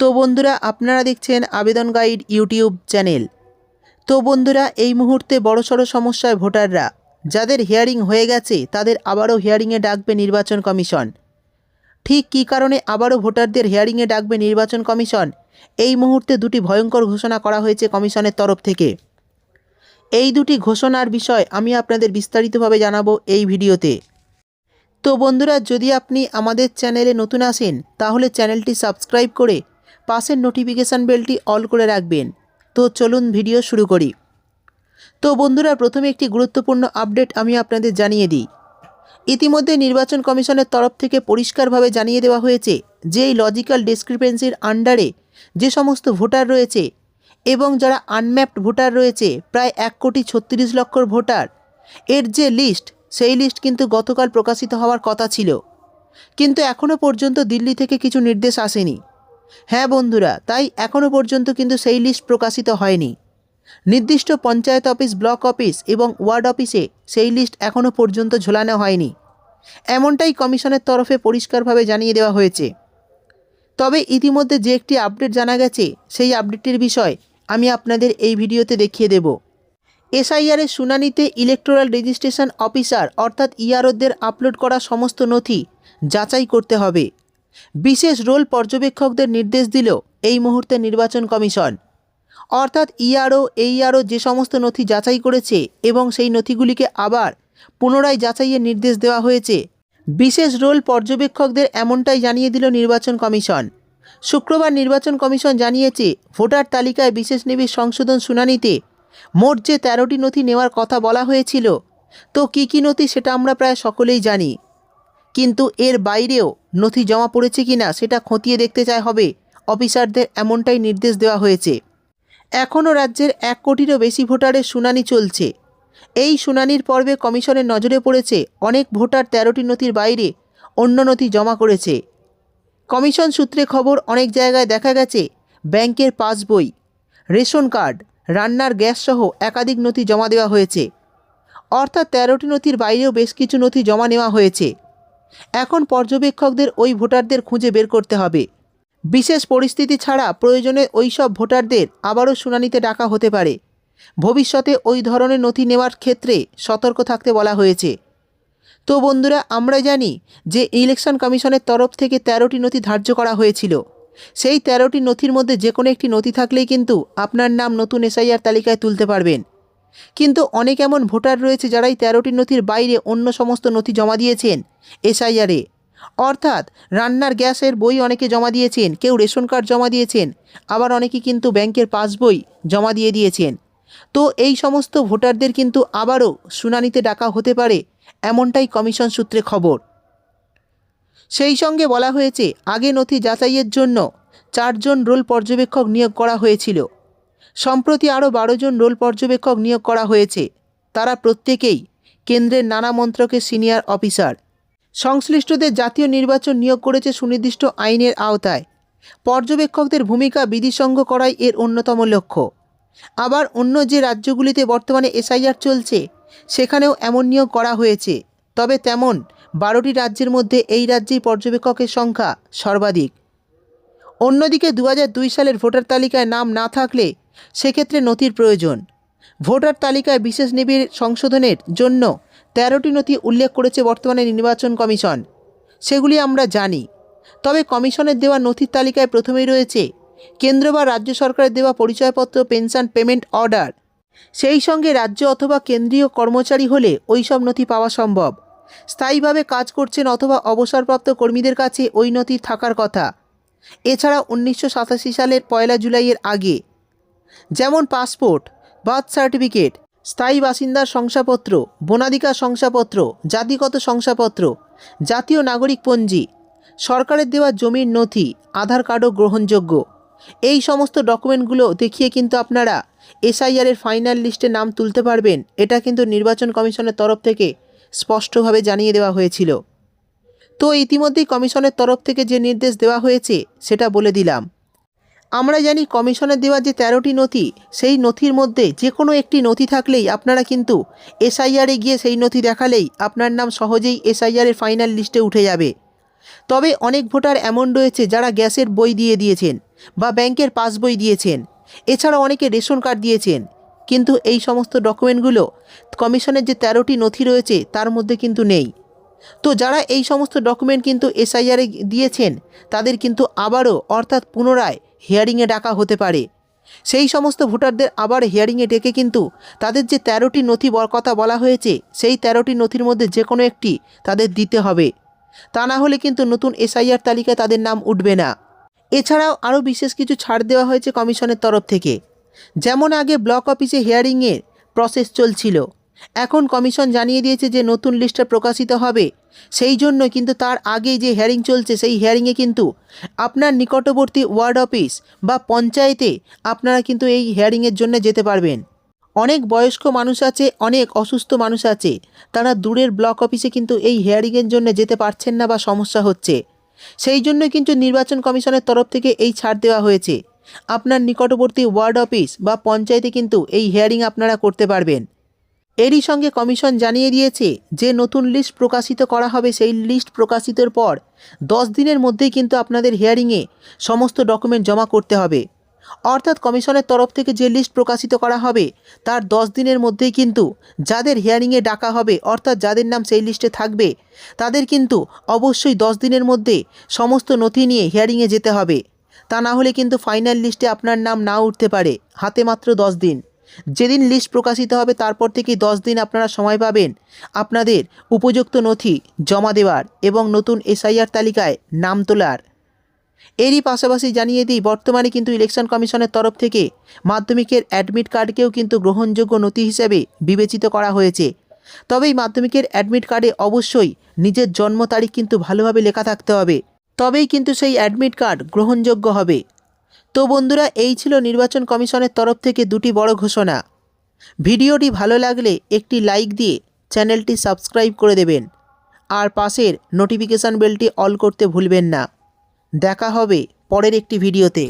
তো বন্ধুরা, আপনারা দেখছেন আবেদন গাইড ইউটিউব চ্যানেল। তো বন্ধুরা, এই মুহূর্তে বড়সড় সমস্যায় ভোটাররা, যাদের হিয়ারিং হয়ে গেছে, তাদের আবারও হিয়ারিংয়ে ডাকবে নির্বাচন কমিশন। ঠিক কী কারণে আবারও ভোটারদের হিয়ারিংয়ে ডাকবে নির্বাচন কমিশন? এই মুহূর্তে দুটি ভয়ঙ্কর ঘোষণা করা হয়েছে কমিশনের তরফ থেকে। এই দুটি ঘোষণার বিষয় আমি আপনাদের বিস্তারিতভাবে জানাব এই ভিডিওতে। তো বন্ধুরা, যদি আপনি আমাদের চ্যানেলে নতুন আসেন, তাহলে চ্যানেলটি সাবস্ক্রাইব করে পাশের নোটিফিকেশান বেলটি অল করে রাখবেন। তো চলুন ভিডিও শুরু করি। তো বন্ধুরা, প্রথমে একটি গুরুত্বপূর্ণ আপডেট আমি আপনাদের জানিয়ে দিই। ইতিমধ্যে নির্বাচন কমিশনের তরফ থেকে পরিষ্কারভাবে জানিয়ে দেওয়া হয়েছে যে, এই লজিক্যাল ডিসক্রিপেন্সির আন্ডারে যে সমস্ত ভোটার রয়েছে এবং যারা আনম্যাপড ভোটার রয়েছে, প্রায় এক কোটি ছত্রিশ লক্ষর ভোটার, এর যে লিস্ট সেই লিস্ট কিন্তু গতকাল প্রকাশিত হওয়ার কথা ছিল। কিন্তু এখনও পর্যন্ত দিল্লি থেকে কিছু নির্দেশ আসেনি। হ্যাঁ বন্ধুরা, তাই এখনও পর্যন্ত কিন্তু সেই লিস্ট প্রকাশিত হয়নি। নির্দিষ্ট পঞ্চায়েত অফিস ব্লক অফিস এবং ওয়ার্ড অফিসে সেই লিস্ট এখনও পর্যন্ত ঝোলানো হয়নি। এমনটাই কমিশনের তরফে পরিষ্কারভাবে জানিয়ে দেওয়া হয়েছে। তবে ইতিমধ্যে যে একটি আপডেট জানা গেছে, সেই আপডেটটির বিষয় আমি আপনাদের এই ভিডিওতে দেখিয়ে দেব। এসআইআরের শুনানিতে ইলেকটোরাল রেজিস্ট্রেশন অফিসার অর্থাৎ ইআরওদের আপলোড করা সমস্ত নথি যাচাই করতে হবে। বিশেষ রোল পর্যবেক্ষকদের নির্দেশ দিল এই মুহূর্তে নির্বাচন কমিশন। অর্থাৎ ইআরও এইআরও যে সমস্ত নথি যাচাই করেছে এবং সেই নথিগুলিকে আবার পুনরায় যাচাইয়ের নির্দেশ দেওয়া হয়েছে। বিশেষ রোল পর্যবেক্ষকদের এমনটাই জানিয়ে দিল নির্বাচন কমিশন। শুক্রবার নির্বাচন কমিশন জানিয়েছে, ভোটার তালিকায় বিশেষ নিবিড় সংশোধন শুনানিতে মোট যে তেরোটি নথি নেওয়ার কথা বলা হয়েছিল, তো কী কী নথি সেটা আমরা প্রায় সকলেই জানি। কিন্তু এর বাইরেও নথি জমা পড়েছে কি না সেটা খতিয়ে দেখতে চায় হবে। অফিসারদের এমনটাই নির্দেশ দেওয়া হয়েছে। এখনও রাজ্যের এক কোটিরও বেশি ভোটারের শুনানি চলছে। এই শুনানির পর্বে কমিশনের নজরে পড়েছে অনেক ভোটার তেরোটি নথির বাইরে অন্য নথি জমা করেছে। কমিশন সূত্রে খবর অনেক জায়গায় দেখা গেছে ব্যাংকের পাসবই, রেশন কার্ড, রান্নার গ্যাস সহ একাধিক নথি জমা দেওয়া হয়েছে। অর্থাৎ তেরোটি নথির বাইরেও বেশ কিছু নথি জমা নেওয়া হয়েছে। এখন পর্যবেক্ষকদের ওই ভোটারদের খুঁজে বের করতে হবে। বিশেষ পরিস্থিতি ছাড়া প্রয়োজনে ওই সব ভোটারদের আবারও শুনানিতে ডাকা হতে পারে। ভবিষ্যতে ওই ধরনের নথি নেওয়ার ক্ষেত্রে সতর্ক থাকতে বলা হয়েছে। তো বন্ধুরা আমরা জানি যে ইলেকশন কমিশনের তরফ থেকে তেরোটি নথি ধার্য করা হয়েছিল। সেই তেরোটি নথির মধ্যে যে কোনো একটি নথি থাকলেই কিন্তু আপনার নাম নতুন এসআইআর তালিকায় তুলতে পারবেন। কিন্তু অনেক এমন ভোটার রয়েছে যারাই তেরোটি নথির বাইরে অন্য সমস্ত নথি জমা দিয়েছেন এসআইআরে। অর্থাৎ রান্নার গ্যাসের বই অনেকে জমা দিয়েছেন, কেউ রেশন কার্ড জমা দিয়েছেন, আবার অনেকে কিন্তু ব্যাংকের পাসবই জমা দিয়ে দিয়েছেন। তো এই সমস্ত ভোটারদের কিন্তু আবারও শুনানিতে ডাকা হতে পারে, এমনটাই কমিশন সূত্রে খবর। সেই সঙ্গে বলা হয়েছে, আগে নথি যাচাইয়ের জন্য চারজন রোল পর্যবেক্ষক নিয়োগ করা হয়েছিল। সম্প্রতি আরও বারো জন রোল পর্যবেক্ষক নিয়োগ করা হয়েছে। তারা প্রত্যেকেই কেন্দ্রের নানা মন্ত্রকের সিনিয়র অফিসার। সংশ্লিষ্টদের জাতীয় নির্বাচন নিয়োগ করেছে সুনির্দিষ্ট আইনের আওতায়। পর্যবেক্ষকদের ভূমিকা বিধিসঙ্গ করাই এর অন্যতম লক্ষ্য। আবার অন্য যে রাজ্যগুলিতে বর্তমানে এসআইআর চলছে, সেখানেও এমন নিয়োগ করা হয়েছে। তবে তেমন বারোটি রাজ্যের মধ্যে এই রাজ্যেই পর্যবেক্ষকের সংখ্যা সর্বাধিক। অন্যদিকে দু সালের ভোটার তালিকায় নাম না থাকলে সেক্ষেত্রে নথির প্রয়োজন। ভোটার তালিকায় বিশেষ নিবিড় সংশোধনের জন্য তেরোটি নথি উল্লেখ করেছে বর্তমানে নির্বাচন কমিশন। সেগুলি আমরা জানি। তবে কমিশনের দেওয়া নথির তালিকায় প্রথমেই রয়েছে কেন্দ্র বা রাজ্য সরকারের দেওয়া পরিচয়পত্র, পেনশন, পেমেন্ট অর্ডার। সেই সঙ্গে রাজ্য অথবা কেন্দ্রীয় কর্মচারী হলে ওই সব নথি পাওয়া সম্ভব। স্থায়ীভাবে কাজ করছেন অথবা অবসরপ্রাপ্ত কর্মীদের কাছে ওই নথি থাকার কথা। এছাড়া উনিশশো সাতাশি সালের পয়লা জুলাইয়ের আগে। যেমন পাসপোর্ট, বার্থ সার্টিফিকেট, স্থায়ী বাসিন্দার শংসাপত্র, বনাধিকার শংসাপত্র, জাতিগত শংসাপত্র, জাতীয় নাগরিক পঞ্জি, সরকারের দেওয়া জমির নথি, আধার কার্ডও গ্রহণযোগ্য। এই সমস্ত ডকুমেন্টগুলো দেখিয়ে কিন্তু আপনারা এসআইআরের ফাইনাল লিস্টে নাম তুলতে পারবেন। এটা কিন্তু নির্বাচন কমিশনের তরফ থেকে স্পষ্টভাবে জানিয়ে দেওয়া হয়েছিল। তো ইতিমধ্যেই কমিশনের তরফ থেকে যে নির্দেশ দেওয়া হয়েছে, সেটা বলে দিলাম। আমরা জানি কমিশনের দেওয়া যে তেরোটি নথি, সেই নথির মধ্যে যে কোনো একটি নথি থাকলেই আপনারা কিন্তু এসআইআরে গিয়ে সেই নথি দেখালেই আপনার নাম সহজেই এসআইআরের ফাইনাল লিস্টে উঠে যাবে। তবে অনেক ভোটার এমন রয়েছে যারা গ্যাসের বই দিয়ে দিয়েছেন বা ব্যাংকের পাসবই দিয়েছেন। এছাড়া অনেকে রেশন কার্ড দিয়েছেন। কিন্তু এই সমস্ত ডকুমেন্টগুলো কমিশনের যে তেরোটি নথি রয়েছে, তার মধ্যে কিন্তু নেই। তো যারা এই সমস্ত ডকুমেন্ট কিন্তু এসআইআরে দিয়েছেন, তাদের কিন্তু আবারও অর্থাৎ পুনরায় হিয়ারিংয়ে ডাকা হতে পারে। সেই সমস্ত ভোটারদের আবার হিয়ারিংয়ে ডেকে কিন্তু তাদের যে তেরোটি নথি কথা বলা হয়েছে, সেই তেরোটি নথির মধ্যে যে কোনো একটি তাদের দিতে হবে। তা না হলে কিন্তু নতুন এসআইআর তালিকায় তাদের নাম উঠবে না। এছাড়াও আরও বিশেষ কিছু ছাড় দেওয়া হয়েছে কমিশনের তরফ থেকে। যেমন আগে ব্লক অফিসে হিয়ারিংয়ের প্রসেস চলছিল। এখন কমিশন জানিয়ে দিয়েছে যে নতুন লিস্টটা প্রকাশিত হবে। সেই জন্য কিন্তু তার আগেই যে হিয়ারিং চলছে, সেই হিয়ারিংয়ে কিন্তু আপনার নিকটবর্তী ওয়ার্ড অফিস বা পঞ্চায়েতে আপনারা কিন্তু এই হিয়ারিংয়ের জন্য যেতে পারবেন। অনেক বয়স্ক মানুষ আছে, অনেক অসুস্থ মানুষ আছে। তারা দূরের ব্লক অফিসে কিন্তু এই হিয়ারিংয়ের জন্য যেতে পারছেন না বা সমস্যা হচ্ছে। সেই জন্য কিন্তু নির্বাচন কমিশনের তরফ থেকে এই ছাড় দেওয়া হয়েছে। আপনার নিকটবর্তী ওয়ার্ড অফিস বা পঞ্চায়েতে কিন্তু এই হিয়ারিং আপনারা করতে পারবেন। এরই সঙ্গে কমিশন জানিয়ে দিয়েছে যে নতুন লিস্ট প্রকাশিত করা হবে সেই লিস্ট প্রকাশিতের পর। দশ দিনের মধ্যেই কিন্তু আপনাদের হিয়ারিংয়ে সমস্ত ডকুমেন্ট জমা করতে হবে। অর্থাৎ কমিশনের তরফ থেকে যে লিস্ট প্রকাশিত করা হবে, তার দশ দিনের মধ্যেই কিন্তু যাদের হিয়ারিংয়ে ডাকা হবে, অর্থাৎ যাদের নাম সেই লিস্টে থাকবে, তাদের কিন্তু অবশ্যই দশ দিনের মধ্যে সমস্ত নথি নিয়ে হিয়ারিংয়ে যেতে হবে। তা না হলে কিন্তু ফাইনাল লিস্টে আপনার নাম না উঠতে পারে, হাতে মাত্র দশ দিন। যেদিন লিস্ট প্রকাশিত হবে, তারপর থেকেই দশ দিন আপনারা সময় পাবেন। আপনাদের উপযুক্ত নথি জমা দেওয়ার এবং নতুন এসআইআর তালিকায় নাম তোলার। এরই পাশাপাশি জানিয়ে দিই, বর্তমানে কিন্তু ইলেকশন কমিশনের তরফ থেকে মাধ্যমিকের অ্যাডমিট কার্ডকেও কিন্তু গ্রহণযোগ্য নথি হিসেবে বিবেচিত করা হয়েছে। তবে এই মাধ্যমিকের অ্যাডমিট কার্ডে অবশ্যই নিজের জন্ম তারিখ কিন্তু ভালোভাবে লেখা থাকতে হবে। তবেই কিন্তু সেই অ্যাডমিট কার্ড গ্রহণযোগ্য হবে। তো বন্ধুরা, এই ছিল নির্বাচন কমিশনের তরফ থেকে দুটি বড় ঘোষণা। ভিডিওটি ভালো লাগলে একটি লাইক দিয়ে চ্যানেলটি সাবস্ক্রাইব করে দেবেন। আর পাশের নোটিফিকেশান বেলটি অল করতে ভুলবেন না। দেখা হবে পরের একটি ভিডিওতে।